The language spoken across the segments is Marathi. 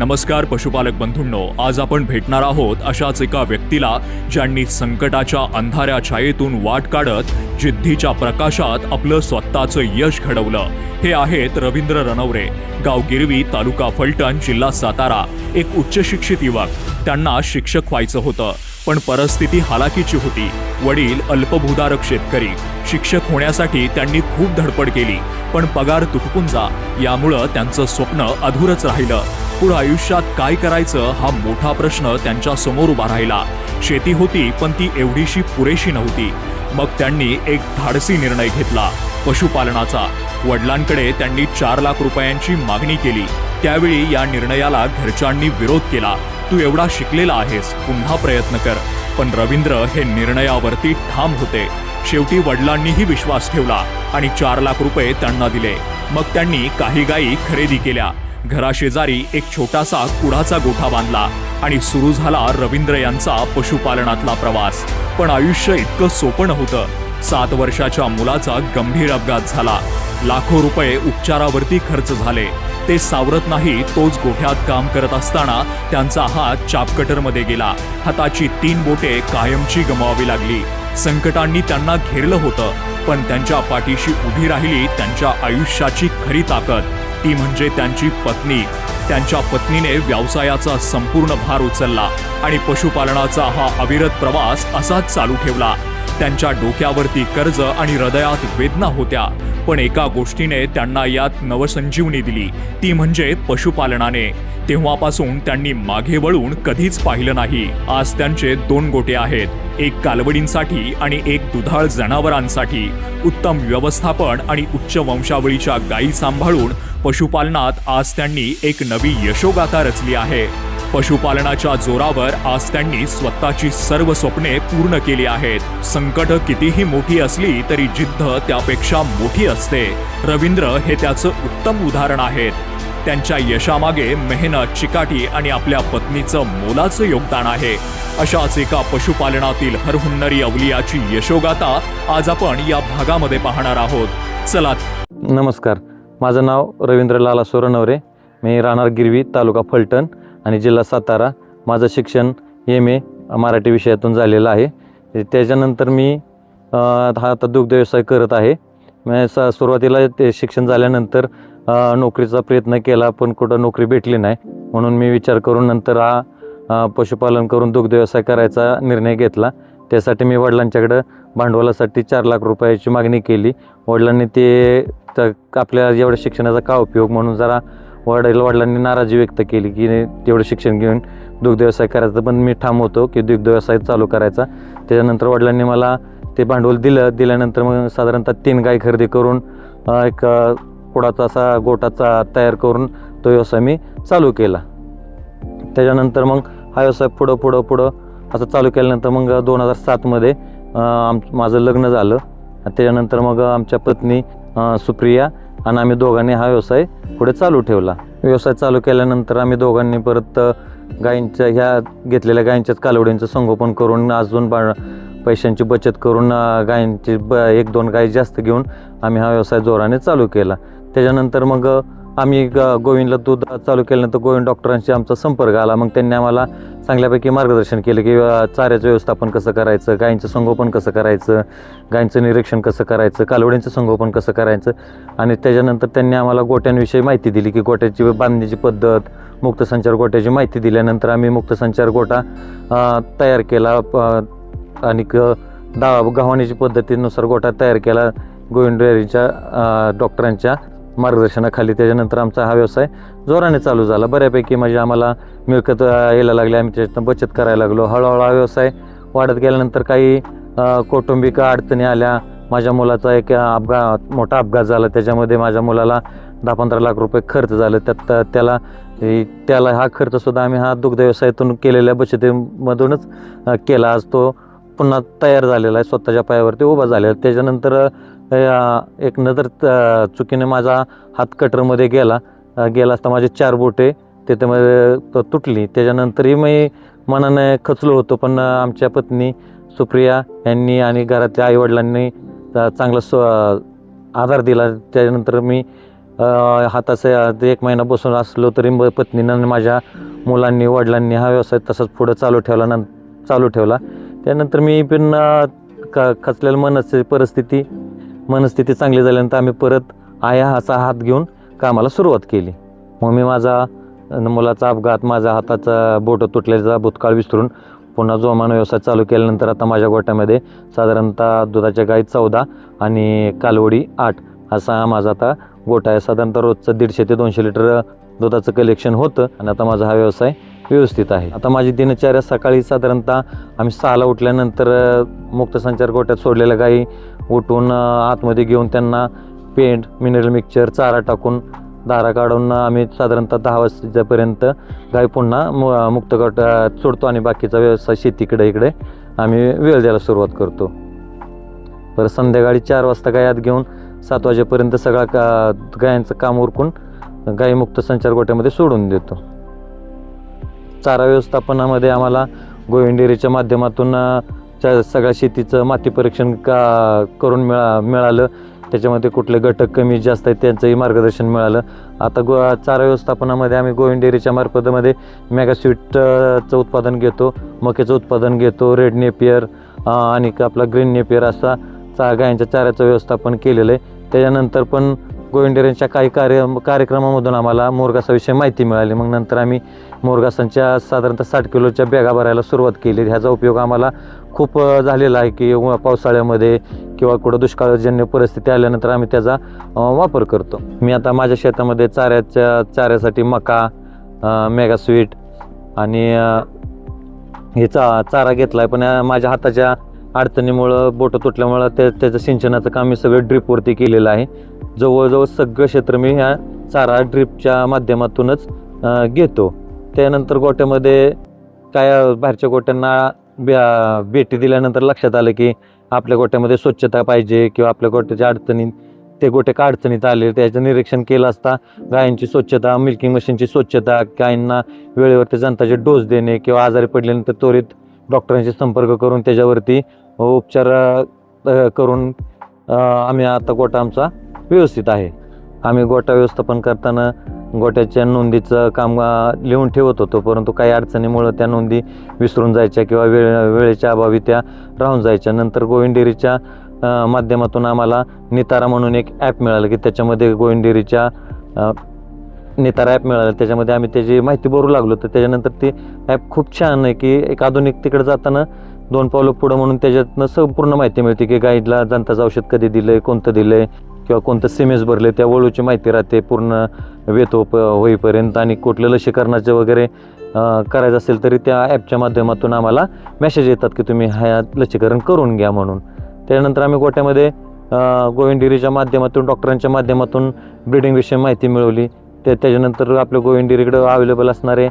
नमस्कार पशुपालक बंधूंनो आज आपण भेटणार आहोत अशाच एका व्यक्तीला ज्यांनी संकटाच्या अंधाऱ्या छायेतून वाट काढत जिद्दीच्या प्रकाशात आपलं स्वतःचं यश घडवलं. हे आहेत रवींद्र रणवरे गाव गिरवी तालुका फलटण जिल्हा सातारा. एक उच्च शिक्षित युवक. त्यांना शिक्षक व्हायचं होतं पण परिस्थिती हालाकीची होती. वडील अल्पभूधारक शेतकरी. शिक्षक होण्यासाठी त्यांनी खूप धडपड केली पण पगार तुटपून जा यामुळं त्यांचं स्वप्न अधूरच राहिलं. पुढं आयुष्यात काय करायचं हा मोठा प्रश्न त्यांच्यासमोर उभा राहिला. शेती होती पण ती एवढीशी पुरेशी नव्हती. मग त्यांनी एक धाडसी निर्णय घेतला पशुपालनाचा. वडिलांकडे त्यांनी चार लाख रुपयांची मागणी केली. त्यावेळी या निर्णयाला घरच्यांनी विरोध केला. तू एवढा शिकलेला आहेस पुन्हा प्रयत्न कर. पण रवींद्र हे निर्णयावरती ठाम होते. शेवटी वडिलांनीही विश्वास ठेवला आणि चार लाख रुपये त्यांना दिले. मग त्यांनी काही गायी खरेदी केल्या. घराशेजारी एक छोटासा कुडाचा गोठा बांधला आणि सुरू झाला रवींद्र यांचा पशुपालनातला प्रवास. पण आयुष्य इतकं सोपं नव्हतं. सात वर्षाच्या मुलाचा गंभीर अपघात झाला. लाखो रुपये उपचारावरती खर्च झाले. ते सावरत नाही तोच गोठ्यात काम करत असताना त्यांचा हात चापकटरमध्ये गेला. हाताची तीन बोटे कायमची गमवावी लागली. संकटांनी त्यांना घेरलं होतं. पण त्यांच्या पाठीशी उभी राहिली त्यांच्या आयुष्याची खरी ताकद. ती म्हणजे त्यांची पत्नी. त्यांच्या पत्नीने व्यवसायाचा संपूर्ण भार उचलला आणि पशुपालनाचा हा अविरत प्रवास असाच चालू ठेवला. त्यांच्या डोक्यावरती कर्ज आणि हृदयात वेदना होत्या पण एका गोष्टीने त्यांना यात नवसंजीवनी दिली. ती म्हणजे पशुपालनाने. तेव्हापासून त्यांनी मागे वळून कधीच पाहिलं नाही. आज त्यांचे दोन गोटे आहेत. एक कालवडींसाठी आणि एक दुधाळ जनावरांसाठी. उत्तम व्यवस्थापन आणि उच्च वंशावळीच्या गायी सांभाळून पशुपालनात आज त्यांनी एक नवी यशोगाथा रचली आहे. पशुपालनाच्या जोरावर आज त्यांनी स्वतःची सर्व स्वप्ने पूर्ण केली आहेत. संकट कितीही मोठी असली तरी जिद्द त्यापेक्षा मोठी असते. रवींद्र हे त्याचं उत्तम उदाहरण आहेत. त्यांच्या यशामागे मेहनत चिकाटी आणि आपल्या पत्नीचं मोलाचं योगदान आहे. अशाच एका पशुपालनातील हरहुन्नरी अवलियाची यशोगाथा आज आपण या भागामध्ये पाहणार आहोत. चला. नमस्कार. माझं नाव रवींद्र लाला सोरनवरे. मी राहणार गिरवी तालुका फलटण आणि जिल्हा सातारा. माझं शिक्षण एम ए मराठी विषयातून झालेलं आहे. त्याच्यानंतर मी हा आता दुग्ध व्यवसाय करत आहे. स सुरुवातीला ते शिक्षण झाल्यानंतर नोकरीचा प्रयत्न केला पण कुठं नोकरी भेटली नाही. म्हणून मी विचार करून नंतर हा पशुपालन करून दुग्ध व्यवसाय करायचा निर्णय घेतला. त्यासाठी मी वडिलांच्याकडं भांडवलासाठी चार लाख रुपयाची मागणी केली. वडिलांनी ते तर आपल्या एवढ्या शिक्षणाचा का उपयोग म्हणून जरा वडील वडिलांनी नाराजी व्यक्त केली की तेवढं शिक्षण घेऊन दुग्ध व्यवसाय करायचा. पण मी ठाम होतो की दुग्ध व्यवसाय चालू करायचा. त्याच्यानंतर वडिलांनी मला ते भांडवल दिलं. दिल्यानंतर मग साधारणतः तीन गाय खरेदी करून एक कुडाचा असा गोटाचा तयार करून तो व्यवसाय मी चालू केला. त्याच्यानंतर मग हा व्यवसाय पुढं पुढं पुढं असं चालू केल्यानंतर मग दोन हजार सातमध्ये आम माझं लग्न झालं. त्याच्यानंतर मग आमच्या पत्नी सुप्रिया आणि आम्ही दोघांनी हा व्यवसाय पुढे चालू ठेवला. व्यवसाय चालू केल्यानंतर आम्ही दोघांनी परत गायींच्या ह्या घेतलेल्या गायींच्याच कालवडींचं संगोपन करून अजून बा पैशांची बचत करून गायींची ब एक दोन गायी जास्त घेऊन आम्ही हा व्यवसाय जोराने चालू केला. त्याच्यानंतर मग आम्ही ग गोविंदला दूध चालू केल्यानंतर गोविंद डॉक्टरांशी आमचा संपर्क आला. मग त्यांनी आम्हाला चांगल्यापैकी मार्गदर्शन केलं की चाऱ्याचं व्यवस्थापन कसं करायचं गायींचं संगोपन कसं करायचं गायींचं निरीक्षण कसं करायचं कालवडींचं संगोपन कसं करायचं. आणि त्याच्यानंतर त्यांनी आम्हाला गोट्यांविषयी माहिती दिली की गोट्याची बांधण्याची पद्धत मुक्तसंचार गोट्याची माहिती दिल्यानंतर आम्ही मुक्तसंचार गोटा तयार केला. प- आणि दा गव्हाणीची पद्धतीनुसार गोटा तयार केला गोविंद डेअरीच्या डॉक्टरांच्या. मार्गदर्शनाखाली त्याच्यानंतर आमचा हा व्यवसाय जोराने चालू झाला. बऱ्यापैकी म्हणजे आम्हाला मिळकत यायला लागली. आम्ही त्याच्यातनं बचत करायला लागलो. हळूहळू हा व्यवसाय वाढत गेल्यानंतर काही कौटुंबिक अडचणी आल्या. माझ्या मुलाचा एक अपघात मोठा अपघात झाला. त्याच्यामध्ये माझ्या मुलाला दहा पंधरा लाख रुपये खर्च झालं. त्यात त्याला त्याला हा खर्चसुद्धा आम्ही हा दुग्ध व्यवसायातून केलेल्या बचतीमधूनच केला. आज तो पुन्हा तयार झालेला आहे. स्वतःच्या पायावरती उभा झालेला आहे. त्याच्यानंतर एक नजर चुकीने माझा हात कटरमध्ये गेला. गेला असता माझे चार बोटे त्याच्यामध्ये तुटली. त्याच्यानंतरही मी मनाने खचलो होतो पण आमच्या पत्नी सुप्रिया यांनी आणि घरातल्या आईवडिलांनी चांगला स्व आधार दिला. त्याच्यानंतर मी हाताचे एक महिना बसून असलो तरी पत्नीनं आणि माझ्या मुलांनी वडिलांनी हा व्यवसाय तसाच पुढं चालू ठेवला नं चालू ठेवला. त्यानंतर मी पण क खचलेलं मनस्थिती परिस्थिती मनस्थिती चांगली झाल्यानंतर आम्ही परत आया असा हात घेऊन कामाला सुरुवात केली. मग मी माझा मुलाचा अपघात माझा हाताचा बोट तुटल्याचा भूतकाळ विसरून पुन्हा जोमान व्यवसाय चालू केल्यानंतर आता माझ्या गोट्यामध्ये साधारणतः दुधाच्या गाई चौदा आणि कालवडी आठ असा हा माझा आता गोठा आहे. साधारणतः रोजचं दीडशे ते दोनशे लिटर दुधाचं कलेक्शन होतं आणि आता माझा हा व्यवसाय व्यवस्थित आहे. आता माझी दिनचर्या सकाळी साधारणतः आम्ही सहाला उठल्यानंतर मुक्त मुक्तसंचार गोट्यात सोडलेल्या गाई उठून आतमध्ये घेऊन त्यांना पेंट मिनरल मिक्सचर चारा टाकून दारा काढून आम्ही साधारणतः दहा वाजतापर्यंत गाय पुन्हा मु मुक्त गट सोडतो आणि बाकीचा व्यवसाय शेतीकडे इकडे आम्ही वेळ द्यायला सुरुवात करतो. परत संध्याकाळी चार वाजता गायात घेऊन सात वाजेपर्यंत सगळा का गायांचं काम उरकून गायीमुक्त संचार गोट्यामध्ये सोडून देतो. चारा व्यवस्थापनामध्ये आम्हाला गोविंडेरीच्या माध्यमातून सगळ्या शेतीचं माती परीक्षण का करून मिळा मिळालं. त्याच्यामध्ये कुठले घटक कमी जास्त आहेत त्यांचंही मार्गदर्शन मिळालं. आता गो चारा व्यवस्थापनामध्ये आम्ही गोविंद डेअरीच्या मार्फतमध्ये मेगा स्वीटचं उत्पादन घेतो मक्याचं उत्पादन घेतो रेड नेपियर आणि आपला ग्रीन नेपियर असा चा गायांच्या चाऱ्याचं व्यवस्थापन केलेलं आहे. त्याच्यानंतर पण गोविंद डेअरीच्या काही कार्य कार्यक्रमामधून आम्हाला मोरगासाविषयी माहिती मिळाली. मग नंतर आम्ही मोरगासांच्या साधारणतः साठ किलोच्या बॅगा भरायला सुरुवात केली. ह्याचा उपयोग आम्हाला खूप झालेलं झालेला आहे की पावसाळ्यामध्ये किंवा कुठं दुष्काळजन्य परिस्थिती आल्यानंतर आम्ही त्याचा वापर करतो. मी आता माझ्या शेतामध्ये चाऱ्याच्या चाऱ्यासाठी मका मेगा स्वीट आणि हे चा चारा घेतला आहे पण माझ्या हाताच्या अडचणीमुळं बोटं तुटल्यामुळं त्या त्याचं सिंचनाचं काम मी सगळं ड्रीपवरती केलेलं आहे. जवळजवळ सगळं क्षेत्र मी ह्या चारा ड्रीपच्या माध्यमातूनच घेतो. त्यानंतर गोट्यामध्ये काय बाहेरच्या गोट्यांना ब्या भेटी दिल्यानंतर लक्षात आलं की आपल्या गोट्यामध्ये स्वच्छता पाहिजे किंवा आपल्या गोट्याच्या अडचणीत ते गोटे का अडचणीत आले त्याचं निरीक्षण केलं असता गायांची स्वच्छता मिल्किंग मशीनची स्वच्छता गायींना वेळेवरती जनताचे डोस देणे किंवा आजारी पडल्यानंतर त्वरित डॉक्टरांशी संपर्क करून त्याच्यावरती उपचार करून आम्ही आता गोटा आमचा व्यवस्थित आहे. आम्ही गोटा व्यवस्थापन करताना गोट्याच्या नोंदीचं काम लिहून ठेवत होतो. परंतु काही अडचणीमुळं त्या नोंदी विसरून जायच्या किंवा वेळ वेळेच्या अभावी त्या राहून जायच्या. नंतर गोविंद डेअरीच्या माध्यमातून आम्हाला नितारा म्हणून एक ॲप मिळालं की त्याच्यामध्ये गोविंद डेअरीच्या नितारा ॲप मिळालं. त्याच्यामध्ये आम्ही त्याची माहिती भरू लागलो. तर त्याच्यानंतर ती ॲप खूप छान आहे की एक आधुनिक तिकडे जाताना दोन पावलं पुढं म्हणून त्याच्यातनं संपूर्ण माहिती मिळते की गाईडला दंताचं औषध कधी दिलं आहे कोणतं दिलं आहे किंवा कोणतं सिमेस भरले त्या वळूची माहिती राहते पूर्ण वेतो प होईपर्यंत आणि कुठलं लसीकरणाचं वगैरे करायचं असेल तरी त्या ॲपच्या माध्यमातून आम्हाला मेसेज येतात की तुम्ही ह्या लसीकरण करून घ्या म्हणून. त्यानंतर आम्ही गोट्यामध्ये अं, डेअरीच्या माध्यमातून डॉक्टरांच्या माध्यमातून ब्रिडिंगविषयी माहिती मिळवली. ते त्याच्यानंतर आपल्या गोविंद डेअरीकडं अवेलेबल असणारे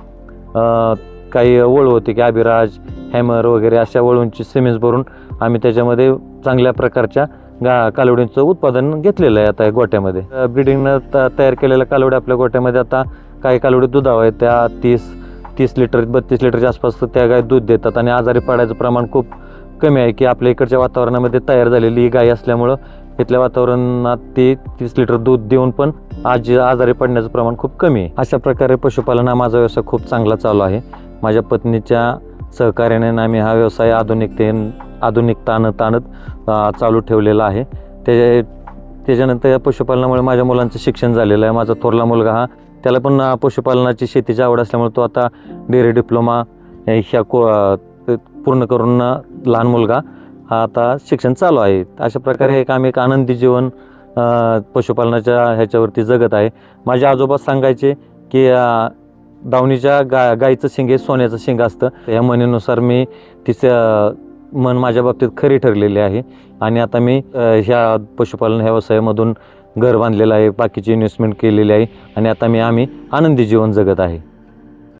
काही वळू होते की अभिराज हॅमर वगैरे अशा वळूंची सिमेंस भरून आम्ही त्याच्यामध्ये चांगल्या प्रकारच्या गा कालवडींचं उत्पादन घेतलेलं आहे आता या गोट्यामध्ये. ब्रिडिंगनं त तयार केलेल्या कालवडी आपल्या गोट्यामध्ये आता काही कालवडी दुधाव आहेत त्या तीस तीस लिटर बत्तीस लिटरच्या आसपास त्या गाय दूध देतात आणि आजारी पडायचं प्रमाण खूप कमी आहे की आपल्या इकडच्या वातावरणामध्ये तयार झालेली ही गाय असल्यामुळं इथल्या वातावरणात ती तीस लिटर दूध देऊन पण आज आजारी पडण्याचं प्रमाण खूप कमी आहे. अशा प्रकारे पशुपालन हा माझा व्यवसाय खूप चांगला चालू आहे. माझ्या पत्नीच्या सहकार्याने आम्ही हा व्यवसाय आधुनिकतेने आधुनिकता आणत आणत चालू ठेवलेला आहे. त्याच्या त्याच्यानंतर या पशुपालनामुळे माझ्या मुलांचं शिक्षण झालेलं आहे. माझा थोरला मुलगा हा त्याला पण पशुपालनाची शेतीची आवड असल्यामुळे तो आता डेअरी डिप्लोमा ह्या को पूर्ण करून लहान मुलगा हा आता शिक्षण चालू आहे. अशा प्रकारे एक आम्ही एक आनंदी जीवन पशुपालनाच्या ह्याच्यावरती जगत आहे. माझे आजोबा सांगायचे की दावणीच्या गा गाईचं शिंग हे सोन्याचं शिंग असतं. या म्हणीनुसार मी तिचं मन माझ्या बाबतीत खरी ठरलेली आहे. आणि आता मी ह्या पशुपालन ह्या व्यवसायामधून घर बांधलेलं आहे बाकीची इन्व्हेस्टमेंट केलेली आहे. आणि आता मी आम्ही आनंदी जीवन जगत आहे.